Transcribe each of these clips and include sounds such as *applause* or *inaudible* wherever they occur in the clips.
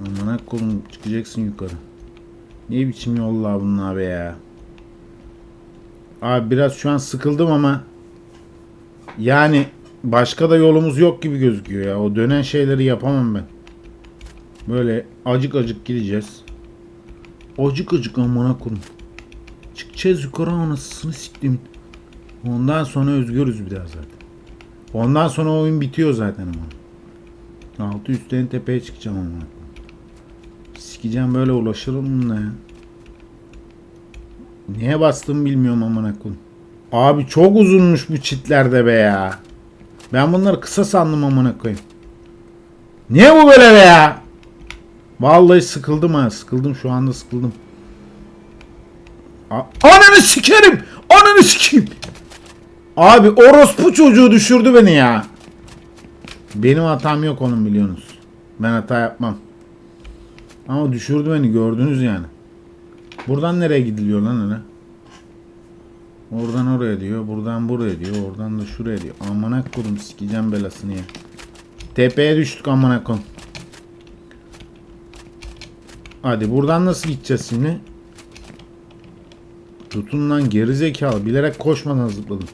Amına kolum çıkacaksın yukarı. Ne biçim yollar bunlar be ya. Abi biraz şu an sıkıldım ama yani başka da yolumuz yok gibi gözüküyor ya. O dönen şeyleri yapamam ben. Böyle acık acık gideceğiz. Acık acık amına kurum. Çıkacağız yukarı anasını siktim. Ondan sonra özgürüz bir daha zaten. Ondan sonra oyun bitiyor zaten ama. Altı üstten tepeye çıkacağım ama. Sikeceğim böyle ulaşırım bununla ya. Niye bastım bilmiyorum amına koyayım. Abi çok uzunmuş bu çitlerde be ya. Ben bunları kısa sandım amına koyayım. Niye bu böyle be ya? Vallahi sıkıldım ha. Sıkıldım şu anda sıkıldım. A- Ananı sikerim. Ananı sikeyim. Abi orospu çocuğu düşürdü beni ya. Benim hatam yok onun biliyorsunuz. Ben hata yapmam. Ama düşürdü beni gördünüz yani. Buradan nereye gidiliyor lan öyle? Oradan oraya diyor, buradan buraya diyor, oradan da şuraya diyor. Amına kodum sikeceğim belasını ya. Tepeye düştük amına kodum. Hadi buradan nasıl gideceğiz şimdi? Tutun lan gerizekalı. Bilerek koşmadan zıpladım.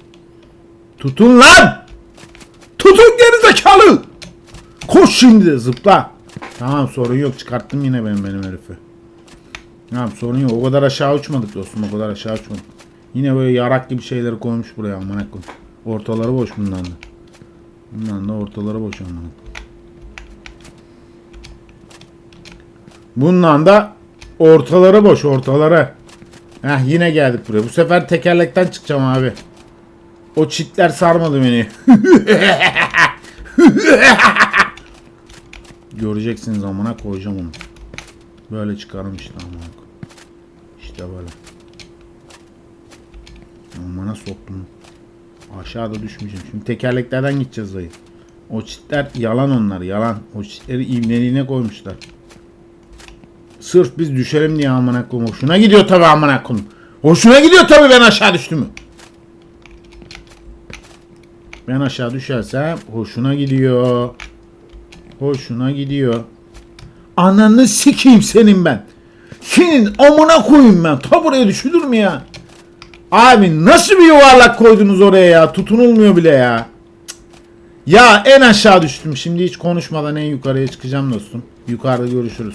Tutun lan! Tutun gerizekalı! Koş şimdi zıpla. Tamam sorun yok çıkarttım yine ben benim herifi. Tamam sorun yok. O kadar aşağı uçmadık dostum. O kadar aşağı uçmadık. Yine böyle yarak gibi şeyleri koymuş buraya amına. Ortaları boş bundan da. Bundan da ortaları boş amına. Bundan da ortaları boş ortaları. Heh yine geldik buraya. Bu sefer tekerlekten çıkacağım abi. O çitler sarmadı beni. *laughs* Göreceksiniz amına koyacağım onu. Böyle çıkarım işte amına. İşte böyle. Amına soktum. Aşağıda düşmeyeceğim. Şimdi tekerleklerden gideceğiz dayı. O çitler yalan onlar yalan. O çitleri ivneliğine koymuşlar. Sırf biz düşelim diye amına koyayım. Hoşuna gidiyor tabi amına koyayım. Hoşuna gidiyor tabi ben aşağı düştüm? Ben aşağı düşersem hoşuna gidiyor. Hoşuna gidiyor. Ananı sikeyim senin ben. Senin amına koyayım ben. Ta buraya düşülür mü ya? Abi nasıl bir yuvarlak koydunuz oraya ya? Tutunulmuyor bile ya. Ya en aşağı düştüm. Şimdi hiç konuşmadan en yukarıya çıkacağım dostum. Yukarıda görüşürüz.